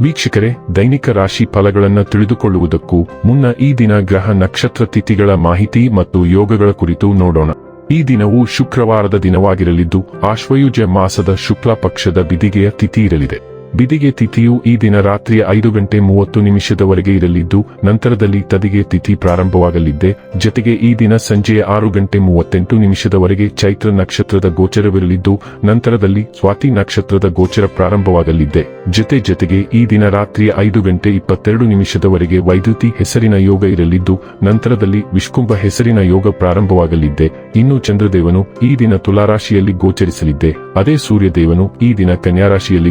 ವೀಕ್ಷಕರೇ, ದೈನಿಕ ರಾಶಿ ಫಲಗಳನ್ನು ತಿಳಿದುಕೊಳ್ಳುವುದಕ್ಕೂ ಮುನ್ನ ಈ ದಿನ ಗ್ರಹ ನಕ್ಷತ್ರ ತಿಥಿಗಳ ಮಾಹಿತಿ ಮತ್ತು ಯೋಗಗಳ ಕುರಿತು ನೋಡೋಣ. ಈ ದಿನವು ಶುಕ್ರವಾರದ ದಿನವಾಗಿರಲಿದ್ದು, ಆಶ್ವಯುಜ ಮಾಸದ ಶುಕ್ಲ ಪಕ್ಷದ ಬಿದಿಗೆಯ ತಿಥಿ ಇರಲಿದೆ. ಬಿದಿಗೆ ತಿಥಿಯು ಈ ದಿನ ರಾತ್ರಿಯ ಐದು ಗಂಟೆ ಮೂವತ್ತು ನಿಮಿಷದವರೆಗೆ ಇರಲಿದ್ದು, ನಂತರದಲ್ಲಿ ತದಿಗೆ ತಿಥಿ ಪ್ರಾರಂಭವಾಗಲಿದ್ದೆ. ಜತೆಗೆ ಈ ದಿನ ಸಂಜೆಯ ಆರು ಗಂಟೆ ಮೂವತ್ತೆಂಟು ನಿಮಿಷದವರೆಗೆ ಚೈತ್ರ ನಕ್ಷತ್ರದ ಗೋಚರವಿರಲಿದ್ದು, ನಂತರದಲ್ಲಿ ಸ್ವಾತಿ ನಕ್ಷತ್ರದ ಗೋಚರ ಪ್ರಾರಂಭವಾಗಲಿದ್ದೆ. ಜತೆ ಜತೆಗೆ ಈ ದಿನ ರಾತ್ರಿಯ ಐದು ಗಂಟೆ ಇಪ್ಪತ್ತೆರಡು ನಿಮಿಷದವರೆಗೆ ವೈದ್ಯುತಿ ಹೆಸರಿನ ಯೋಗ ಇರಲಿದ್ದು, ನಂತರದಲ್ಲಿ ವಿಷ್ಕುಂಭ ಹೆಸರಿನ ಯೋಗ ಪ್ರಾರಂಭವಾಗಲಿದ್ದೆ. ಇನ್ನು ಚಂದ್ರದೇವನು ಈ ದಿನ ತುಲಾರಾಶಿಯಲ್ಲಿ ಗೋಚರಿಸಲಿದ್ದೆ. ಅದೇ ಸೂರ್ಯದೇವನು ಈ ದಿನ ಕನ್ಯಾರಾಶಿಯಲ್ಲಿ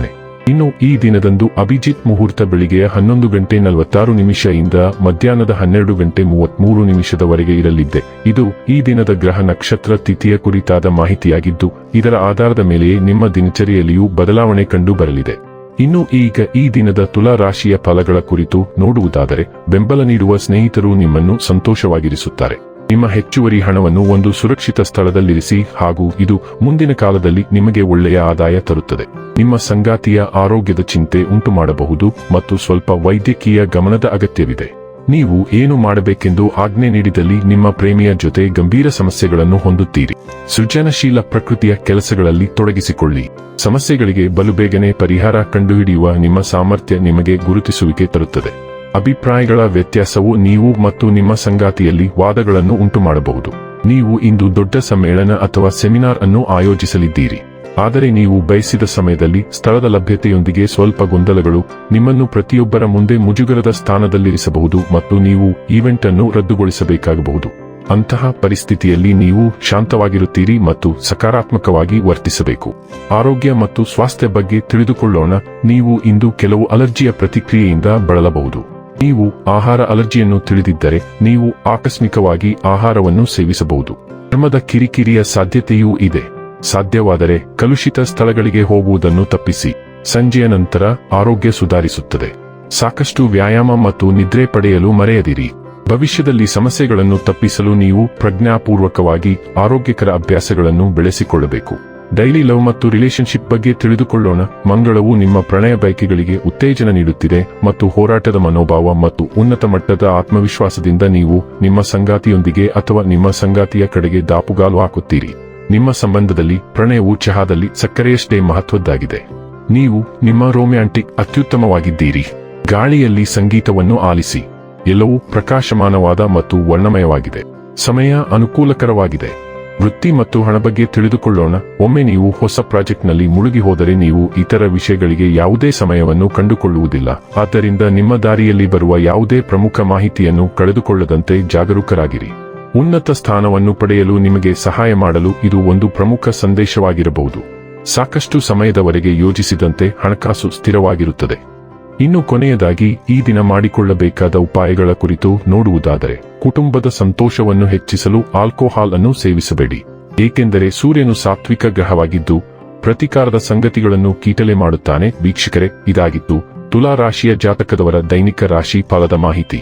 ಗೋಚರಿಸಲಿದ್ದಾನೆ ಇನ್ನು ಈ ದಿನದಂದು ಅಭಿಜಿತ್ ಮುಹೂರ್ತ ಬೆಳಿಗ್ಗೆ ಹನ್ನೊಂದು ಗಂಟೆ ನಲವತ್ತಾರು ನಿಮಿಷದಿಂದ ಮಧ್ಯಾಹ್ನದ ಹನ್ನೆರಡು ಗಂಟೆ ಮೂವತ್ಮೂರು ನಿಮಿಷದವರೆಗೆ ಇರಲಿದ್ದೆ. ಇದು ಈ ದಿನದ ಗ್ರಹ ನಕ್ಷತ್ರ ತಿಥಿಯ ಕುರಿತಾದ ಮಾಹಿತಿಯಾಗಿದ್ದು, ಇದರ ಆಧಾರದ ಮೇಲೆ ನಿಮ್ಮ ದಿನಚರಿಯಲ್ಲಿಯೂ ಬದಲಾವಣೆ ಕಂಡು ಬರಲಿದೆ. ಇನ್ನು ಈಗ ಈ ದಿನದ ತುಲಾ ರಾಶಿಯ ಫಲಗಳ ಕುರಿತು ನೋಡುವುದಾದರೆ, ಬೆಂಬಲ ನೀಡುವ ಸ್ನೇಹಿತರು ನಿಮ್ಮನ್ನು ಸಂತೋಷವಾಗಿರಿಸುತ್ತಾರೆ. ನಿಮ್ಮ ಹೆಚ್ಚುವರಿ ಹಣವನ್ನು ಒಂದು ಸುರಕ್ಷಿತ ಸ್ಥಳದಲ್ಲಿರಿಸಿ ಹಾಗೂ ಇದು ಮುಂದಿನ ಕಾಲದಲ್ಲಿ ನಿಮಗೆ ಒಳ್ಳೆಯ ಆದಾಯ ತರುತ್ತದೆ. ನಿಮ್ಮ ಸಂಗಾತಿಯ ಆರೋಗ್ಯದ ಚಿಂತೆ ಉಂಟುಮಾಡಬಹುದು ಮತ್ತು ಸ್ವಲ್ಪ ವೈದ್ಯಕೀಯ ಗಮನದ ಅಗತ್ಯವಿದೆ. ನೀವು ಏನು ಮಾಡಬೇಕೆಂದು ಆಜ್ಞೆ ನೀಡಿದಲ್ಲಿ ನಿಮ್ಮ ಪ್ರೇಮಿಯ ಜೊತೆ ಗಂಭೀರ ಸಮಸ್ಯೆಗಳನ್ನು ಹೊಂದುತ್ತೀರಿ. ಸೃಜನಶೀಲ ಪ್ರಕೃತಿಯ ಕೆಲಸಗಳಲ್ಲಿ ತೊಡಗಿಸಿಕೊಳ್ಳಿ. ಸಮಸ್ಯೆಗಳಿಗೆ ಬಲುಬೇಗನೆ ಪರಿಹಾರ ಕಂಡುಹಿಡಿಯುವ ನಿಮ್ಮ ಸಾಮರ್ಥ್ಯ ನಿಮಗೆ ಗುರುತಿಸುವಿಕೆ ತರುತ್ತದೆ. ಅಭಿಪ್ರಾಯಗಳ ವ್ಯತ್ಯಾಸವು ನೀವು ಮತ್ತು ನಿಮ್ಮ ಸಂಗಾತಿಯಲ್ಲಿ ವಾದಗಳನ್ನು ಉಂಟುಮಾಡಬಹುದು. ನೀವು ಇಂದು ದೊಡ್ಡ ಸಮ್ಮೇಳನ ಅಥವಾ ಸೆಮಿನಾರ್ ಅನ್ನು ಆಯೋಜಿಸಲಿದ್ದೀರಿ. ಆದರೆ ನೀವು ಬಯಸಿದ ಸಮಯದಲ್ಲಿ ಸ್ಥಳದ ಲಭ್ಯತೆಯೊಂದಿಗೆ ಸ್ವಲ್ಪ ಗೊಂದಲಗಳು ನಿಮ್ಮನ್ನು ಪ್ರತಿಯೊಬ್ಬರ ಮುಂದೆ ಮುಜುಗರದ ಸ್ಥಾನದಲ್ಲಿರಿಸಬಹುದು ಮತ್ತು ನೀವು ಈವೆಂಟ್ ಅನ್ನು ರದ್ದುಗೊಳಿಸಬೇಕಾಗಬಹುದು. ಅಂತಹ ಪರಿಸ್ಥಿತಿಯಲ್ಲಿ ನೀವು ಶಾಂತವಾಗಿರುತ್ತೀರಿ ಮತ್ತು ಸಕಾರಾತ್ಮಕವಾಗಿ ವರ್ತಿಸಬೇಕು. ಆರೋಗ್ಯ ಮತ್ತು ಸ್ವಾಸ್ಥ್ಯ ಬಗ್ಗೆ ತಿಳಿದುಕೊಳ್ಳೋಣ. ನೀವು ಇಂದು ಕೆಲವು ಅಲರ್ಜಿಯ ಪ್ರತಿಕ್ರಿಯೆಯಿಂದ ಬಳಲಬಹುದು. ನೀವು ಆಹಾರ ಅಲರ್ಜಿಯನ್ನು ತಿಳಿದಿದ್ದರೆ ನೀವು ಆಕಸ್ಮಿಕವಾಗಿ ಆಹಾರವನ್ನು ಸೇವಿಸಬಹುದು. ಚರ್ಮದ ಕಿರಿಕಿರಿಯ ಸಾಧ್ಯತೆಯೂ ಇದೆ. ಸಾಧ್ಯವಾದರೆ ಕಲುಷಿತ ಸ್ಥಳಗಳಿಗೆ ಹೋಗುವುದನ್ನು ತಪ್ಪಿಸಿ. ಸಂಜೆಯ ನಂತರ ಆರೋಗ್ಯ ಸುಧಾರಿಸುತ್ತದೆ. ಸಾಕಷ್ಟು ವ್ಯಾಯಾಮ ಮತ್ತು ನಿದ್ರೆ ಪಡೆಯಲು ಮರೆಯದಿರಿ. ಭವಿಷ್ಯದಲ್ಲಿ ಸಮಸ್ಯೆಗಳನ್ನು ತಪ್ಪಿಸಲು ನೀವು ಪ್ರಜ್ಞಾಪೂರ್ವಕವಾಗಿ ಆರೋಗ್ಯಕರ ಅಭ್ಯಾಸಗಳನ್ನು ಬೆಳೆಸಿಕೊಳ್ಳಬೇಕು. ಡೈಲಿ ಲವ್ ಮತ್ತು ರಿಲೇಶನ್ಶಿಪ್ ಬಗ್ಗೆ ತಿಳಿದುಕೊಳ್ಳೋಣ. ಮಂಗಳವು ನಿಮ್ಮ ಪ್ರಣಯ ಬಯಕೆಗಳಿಗೆ ಉತ್ತೇಜನ ನೀಡುತ್ತಿದೆ ಮತ್ತು ಹೋರಾಟದ ಮನೋಭಾವ ಮತ್ತು ಉನ್ನತ ಮಟ್ಟದ ಆತ್ಮವಿಶ್ವಾಸದಿಂದ ನೀವು ನಿಮ್ಮ ಸಂಗಾತಿಯೊಂದಿಗೆ ಅಥವಾ ನಿಮ್ಮ ಸಂಗಾತಿಯ ಕಡೆಗೆ ದಾಪುಗಾಲು ಹಾಕುತ್ತೀರಿ. ನಿಮ್ಮ ಸಂಬಂಧದಲ್ಲಿ ಪ್ರಣಯವು ಚಹಾದಲ್ಲಿ ಸಕ್ಕರೆಯಷ್ಟೇ ಮಹತ್ವದ್ದಾಗಿದೆ. ನೀವು ನಿಮ್ಮ ರೋಮ್ಯಾಂಟಿಕ್ ಅತ್ಯುತ್ತಮವಾಗಿದ್ದೀರಿ. ಗಾಳಿಯಲ್ಲಿ ಸಂಗೀತವನ್ನು ಆಲಿಸಿ. ಎಲ್ಲವೂ ಪ್ರಕಾಶಮಾನವಾದ ಮತ್ತು ವರ್ಣಮಯವಾಗಿದೆ. ಸಮಯ ಅನುಕೂಲಕರವಾಗಿದೆ. ವೃತ್ತಿ ಮತ್ತು ಹಣ ಬಗ್ಗೆ ತಿಳಿದುಕೊಳ್ಳೋಣ. ಒಮ್ಮೆ ನೀವು ಹೊಸ ಪ್ರಾಜೆಕ್ಟ್ನಲ್ಲಿ ಮುಳುಗಿ ಹೋದರೆ ನೀವು ಇತರ ವಿಷಯಗಳಿಗೆ ಯಾವುದೇ ಸಮಯವನ್ನು ಕಂಡುಕೊಳ್ಳುವುದಿಲ್ಲ. ಆದ್ದರಿಂದ ನಿಮ್ಮ ದಾರಿಯಲ್ಲಿ ಬರುವ ಯಾವುದೇ ಪ್ರಮುಖ ಮಾಹಿತಿಯನ್ನು ಕಳೆದುಕೊಳ್ಳದಂತೆ ಜಾಗರೂಕರಾಗಿರಿ. ಉನ್ನತ ಸ್ಥಾನವನ್ನು ಪಡೆಯಲು ನಿಮಗೆ ಸಹಾಯ ಮಾಡಲು ಇದು ಒಂದು ಪ್ರಮುಖ ಸಂದೇಶವಾಗಿರಬಹುದು. ಸಾಕಷ್ಟು ಸಮಯದವರೆಗೆ ಯೋಜಿಸಿದಂತೆ ಹಣಕಾಸು ಸ್ಥಿರವಾಗಿರುತ್ತದೆ. ಇನ್ನು ಕೊನೆಯದಾಗಿ ಈ ದಿನ ಮಾಡಿಕೊಳ್ಳಬೇಕಾದ ಉಪಾಯಗಳ ಕುರಿತು ನೋಡುವುದಾದರೆ, ಕುಟುಂಬದ ಸಂತೋಷವನ್ನು ಹೆಚ್ಚಿಸಲು ಆಲ್ಕೋಹಾಲ್ ಅನ್ನು ಸೇವಿಸಬೇಡಿ. ಏಕೆಂದರೆ ಸೂರ್ಯನು ಸಾತ್ವಿಕ ಗ್ರಹವಾಗಿದ್ದು, ಪ್ರತಿಕಾರದ ಸಂಗತಿಗಳನ್ನು ಕೀಟಲೆ ಮಾಡುತ್ತಾನೆ. ವೀಕ್ಷಕರೇ, ಇದಾಗಿತ್ತು ತುಲಾ ರಾಶಿಯ ಜಾತಕದವರ ದೈನಿಕ ರಾಶಿ ಫಲದ ಮಾಹಿತಿ.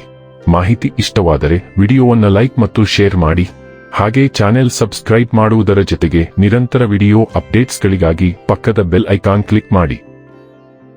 ಮಾಹಿತಿ ಇಷ್ಟವಾದರೆ ವಿಡಿಯೋವನ್ನು ಲೈಕ್ ಮತ್ತು ಶೇರ್ ಮಾಡಿ. ಹಾಗೆ ಚಾನೆಲ್ ಸಬ್ಸ್ಕ್ರೈಬ್ ಮಾಡುವುದರ ಜೊತೆಗೆ ನಿರಂತರ ವಿಡಿಯೋ ಅಪ್ಡೇಟ್ಸ್ಗಳಿಗಾಗಿ ಪಕ್ಕದ ಬೆಲ್ ಐಕಾನ್ ಕ್ಲಿಕ್ ಮಾಡಿ.